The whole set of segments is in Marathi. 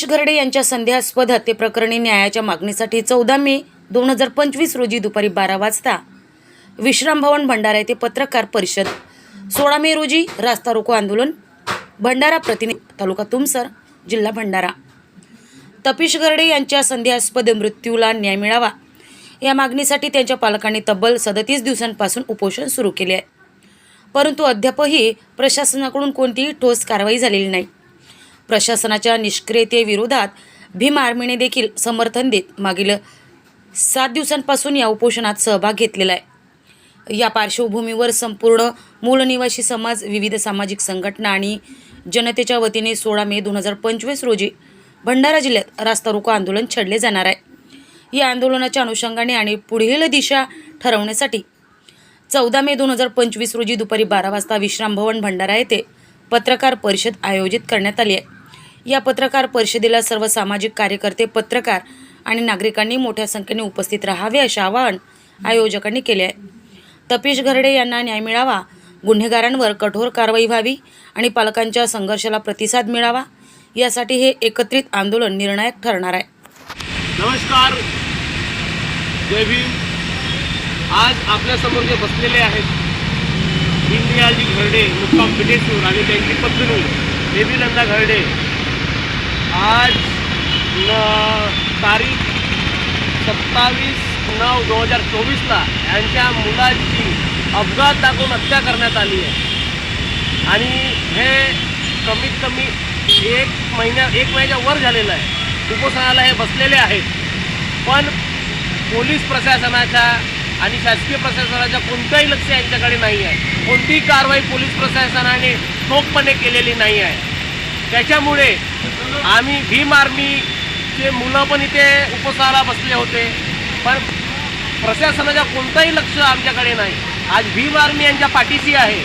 सुरेश घरडे यांच्या संध्यास्पद हत्येप्रकरणी न्यायाच्या मागणीसाठी चौदा मे दोन हजार पंचवीस रोजी दुपारी बारा वाजता. विश्राम भवन भंडारा येथे पत्रकार परिषद. सोळा मे रोजी रास्ता रोको आंदोलन. भंडारा प्रतिनिधी तालुका तुमसर जिल्हा भंडारा. तपिश गर्डे यांच्या संध्यास्पद मृत्यूला न्याय मिळावा. या मागणीसाठी त्यांच्या पालकांनी तब्बल सदतीस दिवसांपासून उपोषण सुरू केले आहे. परंतु अद्यापही प्रशासनाकडून कोणतीही ठोस कारवाई झालेली नाही. प्रशासनाच्या निष्क्रियतेविरोधात भीम आर्मीने देखील समर्थन देत मागील. सात दिवसांपासून या उपोषणात सहभाग घेतलेला आहे. या पार्श्वभूमीवर संपूर्ण मूळ निवासी समाज विविध सामाजिक संघटना आणि जनतेच्या वतीने सोळा मे दोन हजार पंचवीस रोजी भंडारा जिल्ह्यात रास्ता रोको आंदोलन छेडले जाणार आहे. या आंदोलनाच्या अनुषंगाने आणि पुढील दिशा ठरवण्यासाठी चौदा मे दोन हजार पंचवीस रोजी दुपारी बारा वाजता विश्रामभवन भंडारा येथे पत्रकार परिषद आयोजित करण्यात आली आहे. या पत्रकार परिषदेला सर्व सामाजिक कार्यकर्ते पत्रकार आणि नागरिकांनी मोठ्या संख्येने उपस्थित राहावे असे आवाहन आयोजकांनी केले आहे. तपीश घरडे यांना न्याय मिळावा गुन्हेगारांवर कठोर कारवाई व्हावी आणि पालकांच्या संघर्षाला प्रतिसाद मिळावा यासाठी हे एकत्रित आंदोलन निर्णायक ठरणार आहे. नमस्कार. जय भीम. आज आपल्यासमोर जे बसलेले आहेत दीनदयालजी घरडे मुक्काम पिटेसूर आणि त्यांची पत्नी देवीनंदा घरडे. आज न तारीख सत्तावीस नऊ दोन हजार चोवीसला यांच्या मुलाची अपघात दाखवून हत्या करण्यात आली आहे. आणि हे कमीत कमी एक महिन्या एक महिन्याच्या वर झालेलं आहे. उपोषणाला हे बसलेले आहेत. पण पोलीस प्रशासनाच्या आणि शासकीय प्रशासनाच्या कोणतंही लक्ष यांच्याकडे नाही आहे. कोणतीही कारवाई पोलीस प्रशासनाने ठोकपणे केलेली नाही आहे. त्याच्यामुळे आम्ही भीम आर्मीचे मुलं पण इथे उपसाला बसले होते. पण प्रशासनाचा कोणतंही लक्ष आमच्याकडे नाही. आज भीम आर्मी यांच्या पाठीशी आहे.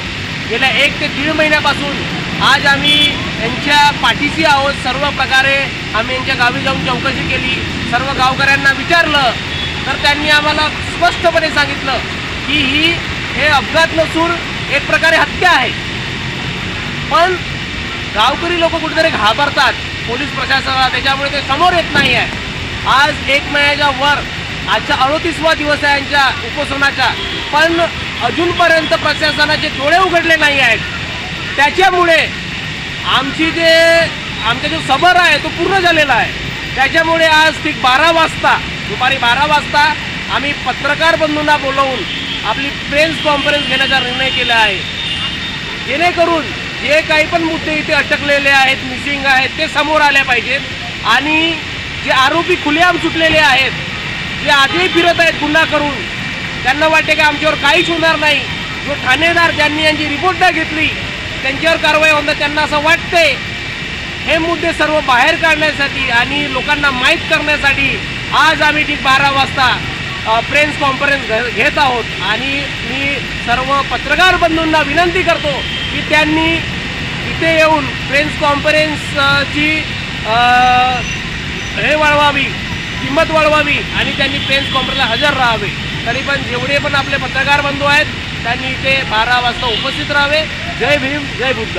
गेल्या एक ते दीड महिन्यापासून आज आम्ही यांच्या पाठीशी आहोत. सर्व प्रकारे आम्ही यांच्या गावी जाऊन चौकशी केली. सर्व गावकऱ्यांना विचारलं. तर त्यांनी आम्हाला स्पष्टपणे सांगितलं की ही हे अपघात नसून एक प्रकारे हत्या आहे. पण गावकरी लोक कुठेतरी घाबरतात. पोलीस प्रशासनाला त्याच्यामुळे ते समोर येत नाही आहे आज एक महिन्याच्या वर आजच्या अडोतीसवा दिवस आहे यांच्या उपोषणाचा. पण अजूनपर्यंत प्रशासनाचे डोळे उघडले नाही आहेत. त्याच्यामुळे आमची जे आमचा जो समर आहे तो पूर्ण झालेला आहे. त्याच्यामुळे आज ठीक बारा वाजता दुपारी बारा वाजता आम्ही पत्रकार बंधूंना बोलवून आपली प्रेस कॉन्फरन्स घेण्याचा निर्णय केला आहे. जेणेकरून जे काही पण मुद्दे इथे अटकलेले आहेत मिसिंग आहेत ते समोर आले पाहिजेत. आणि जे आरोपी खुलेआम सुटलेले आहेत जे आजही फिरत आहेत गुन्हा करून त्यांना वाटते की आमच्यावर काहीच होणार नाही. जो ठाणेदार ज्यांनी यांची रिपोर्ट न घेतली त्यांच्यावर कारवाई होणार त्यांना असं वाटते हे मुद्दे सर्व बाहेर काढण्यासाठी आणि लोकांना माहीत करण्यासाठी आज आम्ही ठीक बारा वाजता प्रेस कॉन्फरन्स घ घेत आहोत. आणि मी सर्व पत्रकार बंधूंना विनंती करतो की त्यांनी इथे येऊन प्रेस कॉन्फरन्सची हे वळवावी किंमत वळवावी आणि त्यांनी प्रेस कॉन्फरन्सला हजर राहावे. तरी पण जेवढे पण आपले पत्रकार बंधू आहेत त्यांनी इथे बारा वाजता उपस्थित राहावे. जय भीम जय बुद्ध.